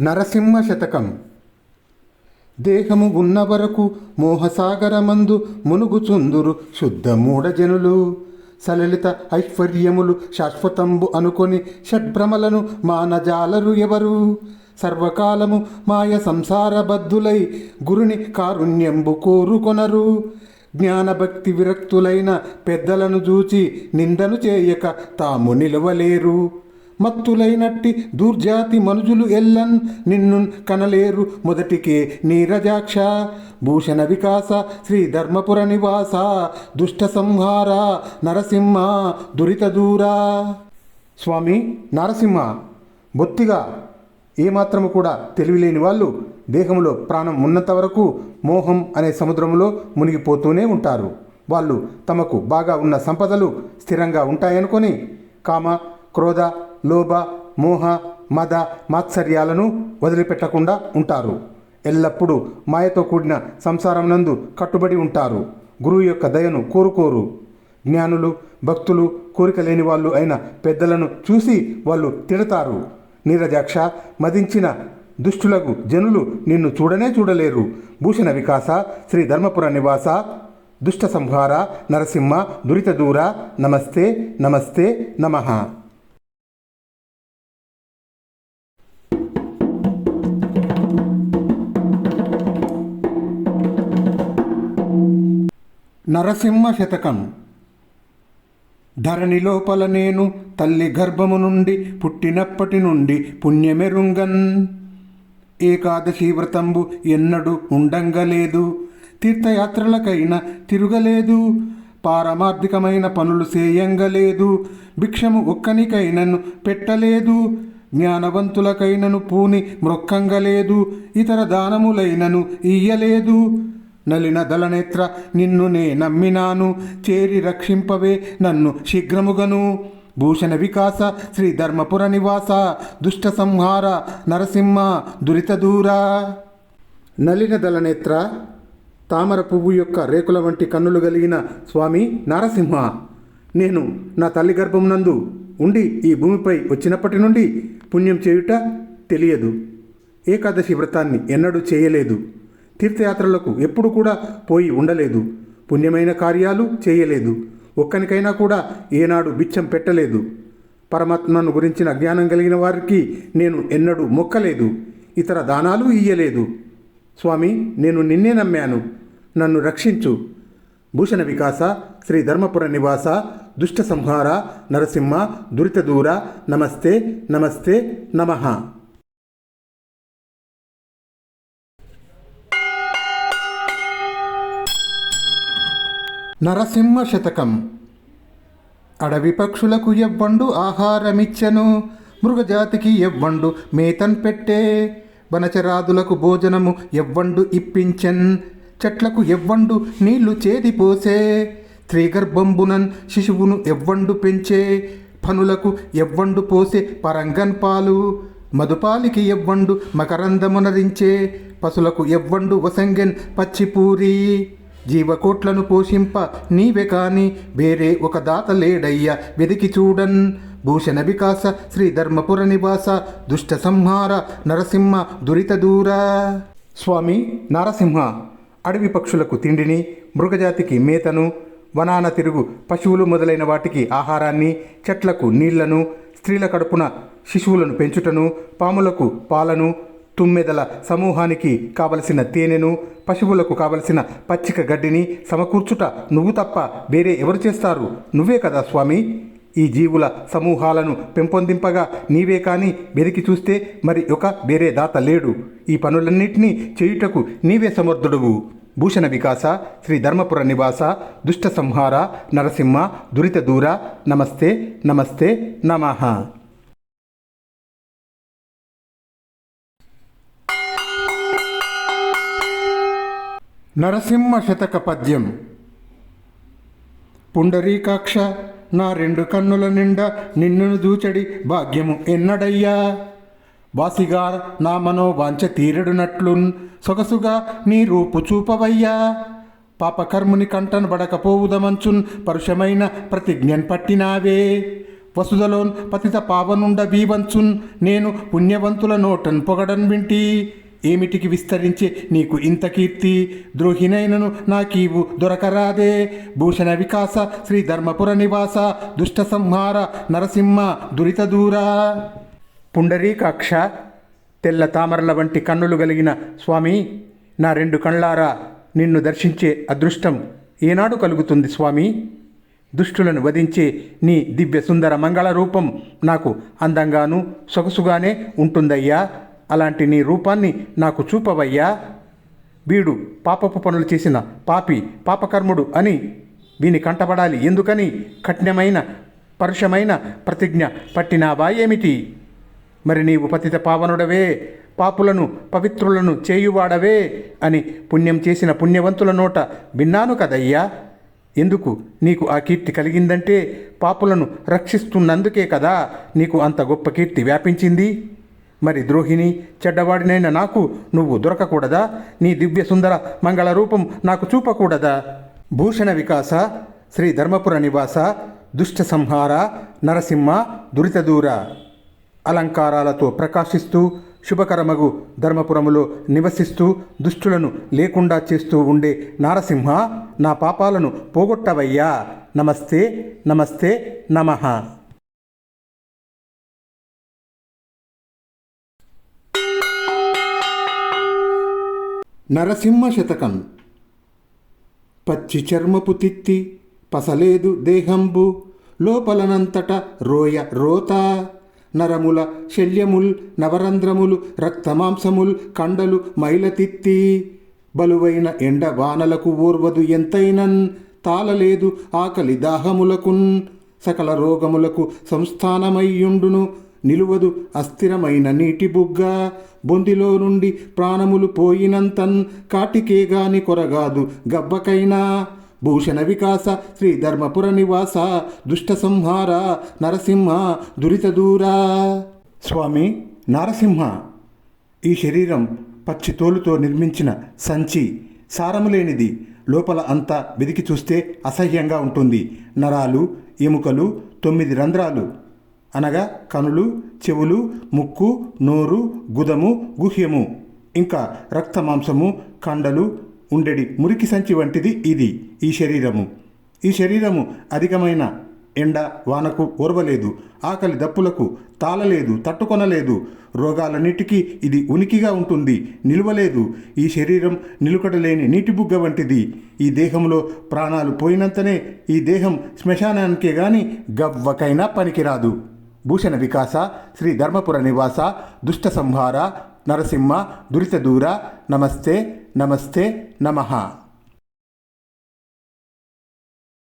నరసింహ శతకం. దేహము ఉన్న వరకు మోహసాగరమందు మునుగుచుందురు శుద్ధ మూఢజనులు. సలలిత ఐశ్వర్యములు శాశ్వతంబు అనుకొని షడ్భ్రమలను మానజాలరు ఎవరు? సర్వకాలము మాయ సంసారబద్ధులై గురుని కారుణ్యంబు కోరుకొనరు. జ్ఞానభక్తి విరక్తులైన పెద్దలను చూచి నిందను చేయక తాము నిలవలేరు. మత్తులైనట్టి దూర్జాతి మనుజులు ఎల్లన్ నిన్ను కనలేరు మొదటికే నీరజాక్ష భూషణ వికాస శ్రీ ధర్మపుర నివాస దుష్ట సంహార నరసింహ దురిత దూరా. స్వామి నరసింహ బొత్తిగా ఏమాత్రము కూడా తెలివిలేని వాళ్ళు దేహంలో ప్రాణం ఉన్నంత వరకు మోహం అనే సముద్రంలో మునిగిపోతూనే ఉంటారు. వాళ్ళు తమకు బాగా ఉన్న సంపదలు స్థిరంగా ఉంటాయనుకొని కామ క్రోధ లోభ మోహ మద మాత్సర్యాలను వదిలిపెట్టకుండా ఉంటారు. ఎల్లప్పుడూ మాయతో కూడిన సంసారం నందు కట్టుబడి ఉంటారు. గురువు యొక్క దయను కోరుకోరు. జ్ఞానులు భక్తులు కోరిక లేని వాళ్ళు అయిన పెద్దలను చూసి వాళ్ళు తిడతారు. నీరజాక్ష మదించిన దుష్టులకు జనులు నిన్ను చూడనే చూడలేరు. భూషణ వికాస శ్రీ ధర్మపుర నివాస దుష్ట సంహార నరసింహ దురిత దూర నమస్తే నమస్తే నమః. నరసింహ శతకం. ధరణి లోపల నేను తల్లి గర్భము నుండి పుట్టినప్పటి నుండి పుణ్యమెరుంగన్. ఏకాదశి వ్రతంబు ఎన్నడూ ఉండంగలేదు. తీర్థయాత్రలకైనా తిరుగలేదు. పారమార్థికమైన పనులు చేయంగలేదు భిక్షము ఒక్కనికైనను పెట్టలేదు. జ్ఞానవంతులకైనను పూని మ్రొక్కంగలేదు. ఇతర దానములైనను ఇయ్యలేదు. నలిన దళనేత్ర నిన్ను నే నమ్మినాను. చేరి రక్షింపవే నన్ను శీఘ్రముగను. భూషణ వికాస శ్రీ ధర్మపుర నివాస దుష్ట సంహార నరసింహ దురిత దూరా. నలిన దళనేత్ర తామర పువ్వు యొక్క రేకుల వంటి కన్నులు కలిగిన స్వామి నరసింహ నేను నా తల్లి గర్భం నందు ఉండి ఈ భూమిపై వచ్చినప్పటి నుండి పుణ్యం చేయుట తెలియదు. ఏకాదశి వ్రతాన్ని ఎన్నడూ చేయలేదు. తీర్థయాత్రలకు ఎప్పుడు కూడా పోయి ఉండలేదు. పుణ్యమైన కార్యాలు చేయలేదు. ఒక్కనికైనా కూడా ఏనాడు బిచ్చం పెట్టలేదు. పరమాత్మను గురించిన జ్ఞానం కలిగిన వారికి నేను ఎన్నడూ మొక్కలేదు. ఇతర దానాలు ఇయ్యలేదు. స్వామి నేను నిన్నే నమ్మాను. నన్ను రక్షించు. భూషణ వికాస శ్రీ ధర్మపుర నివాస దుష్ట సంహార నరసింహ దురిత దూర నమస్తే నమస్తే నమః. నరసింహ శతకం. అడవి పక్షులకు ఎవ్వండు ఆహారమిచ్చను మృగజాతికి ఎవ్వండు మేతన్ పెట్టే వనచరాదులకు భోజనము ఎవ్వండు ఇప్పించెన్ చెట్లకు ఎవ్వండు నీళ్ళు చేదిపోసే స్త్రీ గర్భంబునన్ శిశువును ఎవ్వండు పెంచే పనులకు ఎవ్వండు పోసే పరంగన్ పాలు మధుపాలికి ఎవ్వండు మకరందమునరించే పశులకు ఎవ్వండు వసంగెన్ పచ్చిపూరి. జీవకోట్లను పోషింప నీవే కాని వేరే ఒక దాత లేడయ్య. వెదికి చూడన్ భూషణ వికాస శ్రీ ధర్మపుర నివాస దుష్ట సంహార నరసింహ దురిత దూర. స్వామి నరసింహ అడవి పక్షులకు తిండిని మృగజాతికి మేతను వనాన తిరుగు పశువులు మొదలైన వాటికి ఆహారాన్ని చెట్లకు నీళ్ళను స్త్రీల కడుపున శిశువులను పెంచుటను పాములకు పాలను తుమ్మెదల సమూహానికి కావలసిన తేనెను పశువులకు కావలసిన పచ్చిక గడ్డిని సమకూర్చుట నువ్వు తప్ప వేరే ఎవరు చేస్తారు? నువ్వే కదా స్వామి. ఈ జీవుల సమూహాలను పెంపొందింపగా నీవే కాని వెతికి చూస్తే మరి ఒక వేరే దాత లేడు. ఈ పనులన్నింటినీ చేయుటకు నీవే సమర్థుడువు. భూషణ వికాస శ్రీ ధర్మపుర నివాస దుష్ట సంహార నరసింహ దురిత దూర నమస్తే నమస్తే నమః. నరసింహ శతక పద్యం. పుండరీకాక్ష నా రెండు కన్నుల నిండా నిన్ను దూచడి భాగ్యము ఎన్నడయ్యా? వాసిగా నా మనోవాంఛ తీరడునట్లున్ సొగసుగా నీ రూపు చూపవయ్యా? పాపకర్ముని కంటను బడకపోవుదమంచున్ పరుషమైన ప్రతిజ్ఞన్ పట్టినావే? వసుదలోన్ పతిత పావనుండ బీవంచున్ నేను పుణ్యవంతుల నోటన్ పొగడన్ వింటి ఏమిటికి విస్తరించే నీకు ఇంత కీర్తి? ద్రోహినైనను నాకీవు దొరకరాదే. భూషణ వికాస శ్రీ ధర్మపుర నివాస దుష్ట సంహార నరసింహ దురిత దూరా. పుండరీకాక్ష తెల్ల తామరల వంటి కన్నులు కలిగిన స్వామి నా రెండు కళ్ళారా నిన్ను దర్శించే అదృష్టం ఏనాడు కలుగుతుంది స్వామి? దుష్టులను వధించే నీ దివ్య సుందర మంగళ రూపం నాకు అందంగాను సొగసుగానే ఉంటుందయ్యా. అలాంటి నీ రూపాన్ని నాకు చూపవయ్యా. వీడు పాపపు పనులు చేసిన పాపి పాపకర్ముడు అని వీని కంటపడాలి. ఎందుకని? కఠినమైన పరుషమైన ప్రతిజ్ఞ పట్టినావా ఏమిటి? మరి నీవు పతిత పావనుడవే పాపులను పవిత్రులను చేయువాడవే అని పుణ్యం చేసిన పుణ్యవంతుల నోట విన్నాను కదయ్యా. ఎందుకు? నీకు ఆ కీర్తి కలిగిందంటే పాపులను రక్షిస్తున్నందుకే కదా నీకు అంత గొప్ప కీర్తి వ్యాపించింది. మరి ద్రోహిణి చెడ్డవాడినైన నాకు నువ్వు దొరకకూడదా? నీ దివ్య సుందర మంగళ రూపం నాకు చూపకూడదా? భూషణ వికాస శ్రీ ధర్మపుర నివాస దుష్ట సంహార నరసింహ దురితదూర అలంకారాలతో ప్రకాశిస్తూ శుభకరమగు ధర్మపురములో నివసిస్తూ దుష్టులను లేకుండా చేస్తూ ఉండే నారసింహ నా పాపాలను పోగొట్టవయ్యా. నమస్తే నమస్తే నమః. నరసింహ శతకం. పచ్చి చర్మపు తిత్తి పసలేదు దేహంబు లోపలనంతట రోయ రోత. నరముల శల్యముల్ నవరంధ్రములు రక్తమాంసముల్ కండలు మైలతిత్తి బలువైన ఎండ వానలకు ఓర్వదు ఎంతైనన్ తాళలేదు ఆకలి దాహములకున్. సకల రోగములకు సంస్థానమయ్యుండును నిలువదు అస్థిరమైన నీటి బుగ్గ. బొందిలో నుండి ప్రాణములు పోయినంతన్ కాటికేగాని కొరగాదు గబ్బకైనా. భూషణ వికాస శ్రీ ధర్మపుర నివాస దుష్ట సంహార నరసింహ దురిత దూరా. స్వామి నరసింహ. ఈ శరీరం పచ్చి తోలుతో నిర్మించిన సంచి సారము లేనిది. లోపల అంతా వెదికి చూస్తే అసహ్యంగా ఉంటుంది. నరాలు ఎముకలు తొమ్మిది రంధ్రాలు. అనగా కనులు చెవులు ముక్కు నోరు గుదము గుహ్యము. ఇంకా రక్త మాంసము కండలు ఉండెడి మురికి సంచి వంటిది ఇది ఈ శరీరము. ఈ శరీరము అధికమైన ఎండ వానకు ఓర్వలేదు ఆకలి దప్పులకు తాళలేదు తట్టుకొనలేదు. రోగాలన్నిటికీ ఇది ఉనికిగా ఉంటుంది నిలువలేదు. ఈ శరీరం నిలుకడలేని నీటి బుగ్గ వంటిది. ఈ దేహంలో ప్రాణాలు పోయినంతనే ఈ దేహం శ్మశానానికే గాని గవ్వకైనా పనికిరాదు. భూషణ వికాస శ్రీ ధర్మపుర నివాస దుష్ట సంహార నరసింహ దురిత దూర నమస్తే నమస్తే నమః